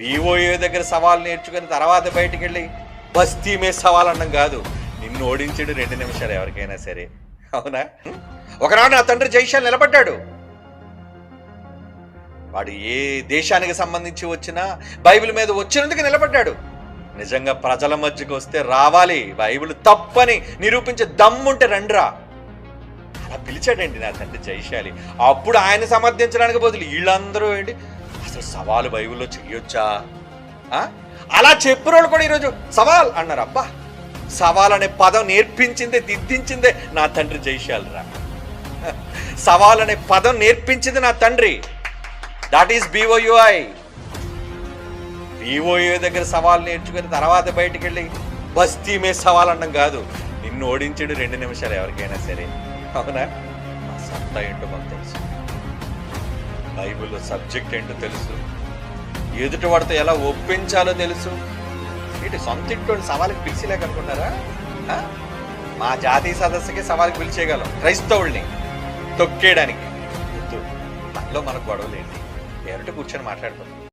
BOA దగ్గర సవాల్ నేర్చుకుని తర్వాత బయటికి వెళ్ళి బస్తీ మీద సవాల్ అనడం కాదు. నిన్ను ఓడించడు రెండు నిమిషాలు ఎవరికైనా సరే. అవునా? ఒకనాడు నా తండ్రి జైశాల్ నిలబడ్డాడు. వాడు ఏ దేశానికి సంబంధించి వచ్చినా బైబిల్ మీద వచ్చినందుకు నిలబడ్డాడు. నిజంగా ప్రజల మధ్యకు వస్తే రావాలి. బైబిల్ తప్పని నిరూపించే దమ్ముంటే రండ్రా. అలా పిలిచాడండి నా తండ్రి జైశాలి అప్పుడు ఆయన సమర్థించడానికి బదులు వీళ్ళందరూ ఏంటి? అసలు సవాలు బైబిల్లో చెయ్యొచ్చా? అలా చెప్పినోళ్ళు కూడా ఈరోజు సవాల్ అన్నారు అబ్బా సవాల్ అనే పదం నేర్పించిందే దిద్దించిందే నా తండ్రి జైశాలి సవాల్ అనే పదం నేర్పించింది నా తండ్రి. దాట్ ఈస్ బీఓయుఐ బీఓయూ దగ్గర సవాల్ నేర్చుకుని తర్వాత బయటికి వెళ్ళి బస్తీ మే సవాల్ అనడం కాదు నిన్ను ఓడించడు రెండు నిమిషాలు ఎవరికైనా సరే. అవునా? సత్తా ఏంటో మాకు తెలుసు. బైబిల్లో సబ్జెక్ట్ ఏంటో తెలుసు. ఎదుటి వాడితో ఎలా ఒప్పించాలో తెలుసు. ఏంటి సొంత ఇంట్లో సవాల్కి పిలిచలేకనుకున్నారా మా జాతీయ సదస్సుకి సవాల్కి పిలిచేయగలం. క్రైస్తవుల్ని తొక్కేయడానికి. మనలో మనకు గొడవలేంటి ఎవరితో కూర్చొని మాట్లాడుకుందాం.